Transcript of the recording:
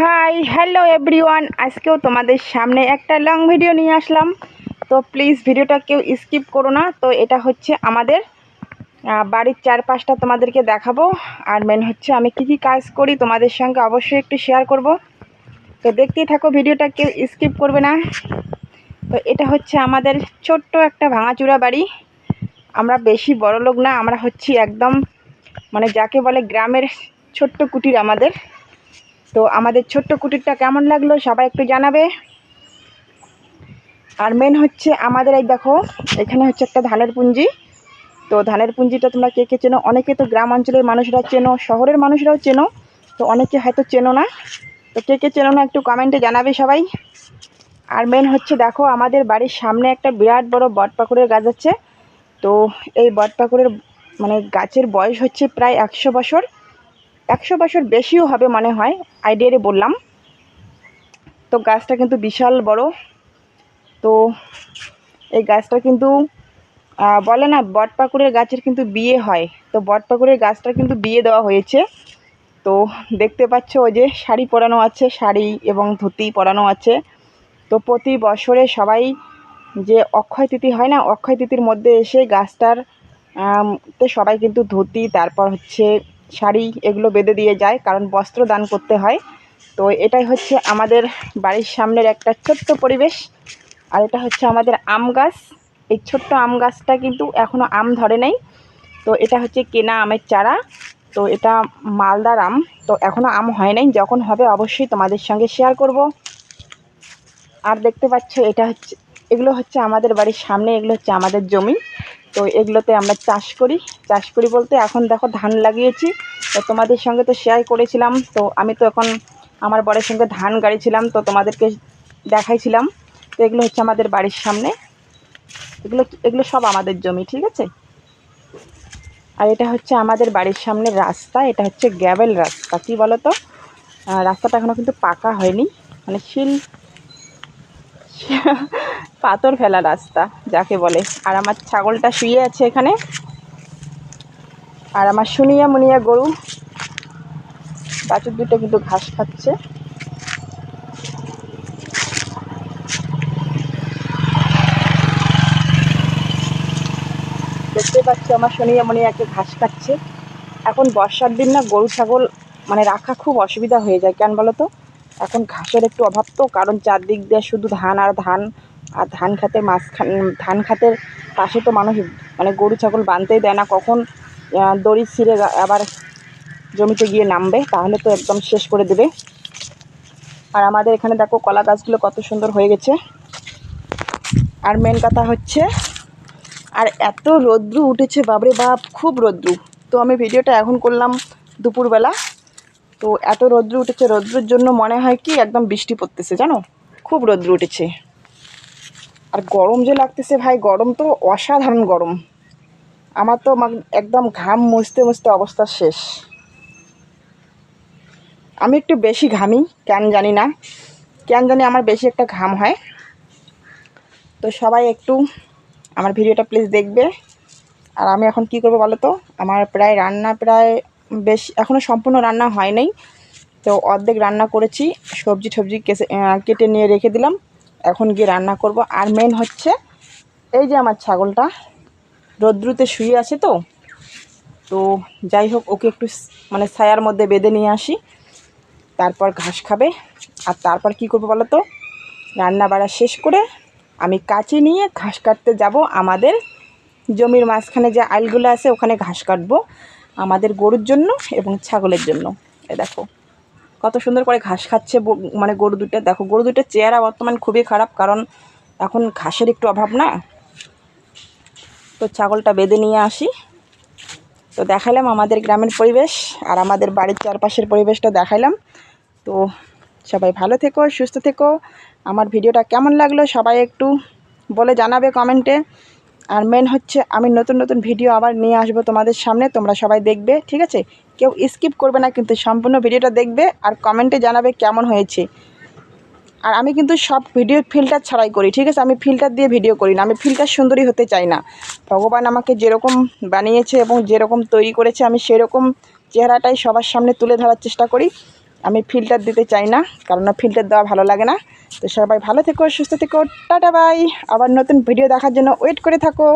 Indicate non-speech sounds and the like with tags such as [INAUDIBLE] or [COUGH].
Hi hello everyone আজকেও তোমাদের সামনে একটা লং ভিডিও নিয়ে আসলাম। তো প্লিজ ভিডিওটা কেউ স্কিপ করো না। তো এটা হচ্ছে আমাদের বাড়ির চারপাশটা তোমাদেরকে দেখাবো। আর মেন হচ্ছে আমি কি কি কাজ করি তোমাদের সঙ্গে অবশ্যই একটু শেয়ার করব। তো দেখতেই থাকো ভিডিওটা কেউ স্কিপ করবে না। তো এটা হচ্ছে আমাদের ছোট্ট একটা ভাঙাচুরা বাড়ি। আমরা বেশি বড় লোক না, আমরা হচ্ছি একদম মানে যাকে বলে গ্রামের ছোট্ট কুটির আমাদের। তো আমাদের ছোট্ট কুটিরটা কেমন লাগল সবাই একটু জানাবে। আর মেন হচ্ছে আমাদের এই দেখো, এখানে হচ্ছে একটা ধানের পুঞ্জি তো ধানের পুঞ্জিটা তোমরা কে কে চেনো? অনেকে তো গ্রাম অঞ্চলের মানুষরা চেনো, শহরের মানুষরাও চেনো, তো অনেকে হয়তো চেনো না। তো কে কে চেনো না একটু কমেন্টে জানাবে সবাই। আর মেন হচ্ছে দেখো, আমাদের বাড়ির সামনে একটা বিরাট বড় বটপাকুড়ের গাছ আছে। তো এই বটপাকুড়ের মানে গাছের বয়স হচ্ছে প্রায় একশো বছর। একশো বছর বেশিও হবে মনে হয় আইডিয়ারে বললাম। তো গাছটা কিন্তু বিশাল বড়। তো এই গাছটা কিন্তু বলে না, বটপাকুড়ের গাছের কিন্তু বিয়ে হয়। তো বটপাকুড়ের গাছটা কিন্তু বিয়ে দেওয়া হয়েছে। তো দেখতে পাচ্ছ ওই যে শাড়ি পরানো আছে, শাড়ি এবং ধুতি পরানো আছে। তো প্রতি বছরে সবাই যে অক্ষয় তিথি হয় না, অক্ষয় তিথির মধ্যে এসে গাছটার তে সবাই কিন্তু ধুতি, তারপর হচ্ছে শাড়ি এগুলো বেঁধে দিয়ে যায়, কারণ বস্ত্র দান করতে হয়। তো এটাই হচ্ছে আমাদের বাড়ির সামনের একটা ছোট্ট পরিবেশ। আর এটা হচ্ছে আমাদের আম গাছ। এই ছোট্ট আম গাছটা কিন্তু এখনও আম ধরে নাই। তো এটা হচ্ছে কেনা আমের চারা। তো এটা মালদার আম। তো এখনও আম হয় নাই। যখন হবে অবশ্যই তোমাদের সঙ্গে শেয়ার করব। আর দেখতে পাচ্ছ, এটা হচ্ছে, এগুলো হচ্ছে আমাদের বাড়ির সামনে, এগুলো হচ্ছে আমাদের জমি। তো এগুলোতে আমরা চাষ করি। চাষ করি বলতে এখন দেখো ধান লাগিয়েছি। তো তোমাদের সঙ্গে তো শেয়ার করেছিলাম। তো আমি তো এখন আমার বরের সঙ্গে ধান গাড়িছিলাম, তো তোমাদেরকে দেখাইছিলাম। তো এগুলো হচ্ছে আমাদের বাড়ির সামনে। এগুলো এগুলো সব আমাদের জমি, ঠিক আছে? আর এটা হচ্ছে আমাদের বাড়ির সামনে রাস্তা। এটা হচ্ছে গ্যাবেল রাস্তা। কি বলো তো রাস্তাটা এখনও কিন্তু পাকা হয়নি। মানে শিল [LAUGHS] পাথর ফেলা রাস্তা, যাকে বলে। আর আমার ছাগলটা শুয়ে আছে এখানে। আর আমার শুনিয়া মুনিয়া গরু। বাছুর দুটো কিন্তু ঘাস খাচ্ছে। দেখতে পাচ্ছি আমার শুনিয়া মুনিয়াকে ঘাস খাচ্ছে। এখন বর্ষার দিন না গরু, ছাগল মানে রাখা খুব অসুবিধা হয়ে যায়। কেন বলো তো? এখন ঘাসের একটু অভাব তো, কারণ চারদিক দিয়ে শুধু ধান আর ধান আর ধান খাতের মাঝখান, ধান খাতের পাশে তো মানুষ মানে গরু, ছাগল বাঁধতেই দেয় না। কখন দড়ি ছিঁড়ে আবার জমিতে গিয়ে নামবে, তাহলে তো একদম শেষ করে দেবে। আর আমাদের এখানে দেখো কলা গাছগুলো কত সুন্দর হয়ে গেছে। আর মেন কথা হচ্ছে, আর এত রৌদ্রু উঠেছে বাবরে বাপ, খুব রৌদ্রু। তো আমি ভিডিওটা এখন করলাম দুপুরবেলা। তো এত রৌদ্র উঠেছে, রৌদ্রের জন্য মনে হয় কি একদম বৃষ্টি পড়তেছে, জানো? খুব রৌদ্র উঠেছে। আর গরম যে লাগতেছে ভাই, গরম তো অসাধারণ গরম। আমার তো একদম ঘাম মুছতে মুছতে অবস্থা শেষ। আমি একটু বেশি ঘামি, কেন জানি না। কেন জানি আমার বেশি একটা ঘাম হয়। তো সবাই একটু আমার ভিডিওটা প্লিজ দেখবে। আর আমি এখন কি করব বলো তো? আমার প্রায় রান্না প্রায় বেশ এখনও সম্পূর্ণ রান্না হয় নাই। তো অর্ধেক রান্না করেছি সবজি টবজি কেটে নিয়ে রেখে দিলাম। এখন গিয়ে রান্না করব। আর মেন হচ্ছে এই যে আমার ছাগলটা, রৌদ্রুতে শুয়ে আছে তো। তো যাই হোক, ওকে একটু মানে ছায়ার মধ্যে বেঁধে নিয়ে আসি। তারপর ঘাস খাবে। আর তারপর কি করব বলো তো? রান্না বাড়া শেষ করে আমি কাঁচি নিয়ে ঘাস কাটতে যাব। আমাদের জমির মাঝখানে যে আইলগুলো আছে, ওখানে ঘাস কাটবো। আমাদের গরুর জন্য এবং ছাগলের জন্য। এ দেখো। কত সুন্দর করে ঘাস খাচ্ছে মানে গরু দুটো দেখো, গরু দুটোর চেহারা বর্তমান খুবই খারাপ, কারণ এখন ঘাসের একটু অভাব না? তো ছাগলটা বেঁধে নিয়ে আসি। তো দেখালাম আমাদের গ্রামের পরিবেশ আর আমাদের বাড়ির চারপাশের পরিবেশটা দেখালাম তো সবাই ভালো থেকো, সুস্থ থেকো। আমার ভিডিওটা কেমন লাগল সবাই একটু বলে জানাবে কমেন্টে। আর মেন হচ্ছে আমি নতুন নতুন ভিডিও আবার নিয়ে আসব তোমাদের সামনে, তোমরা সবাই দেখবে, ঠিক আছে? কেউ স্কিপ করবে না, কিন্তু সম্পূর্ণ ভিডিওটা দেখবে আর কমেন্টে জানাবে কেমন হয়েছে। আর আমি কিন্তু সব ভিডিও ফিল্টার ছাড়াই করি, ঠিক আছে? আমি ফিল্টার দিয়ে ভিডিও করি না, আমি ফিল্টার সুন্দরী হতে চাই না। ভগবান আমাকে যেরকম বানিয়েছে এবং যেরকম তৈরি করেছে, আমি সেরকম চেহারাটাই সবার সামনে তুলে ধরার চেষ্টা করি। আমি ফিল্টার দিতে চাই না, কারণ ফিল্টার দেওয়া ভালো লাগে না। তো সবাই ভালো থেকো, সুস্থ থেকো, টাটা বাই আবার নতুন ভিডিও দেখার জন্য ওয়েট করে থাকো।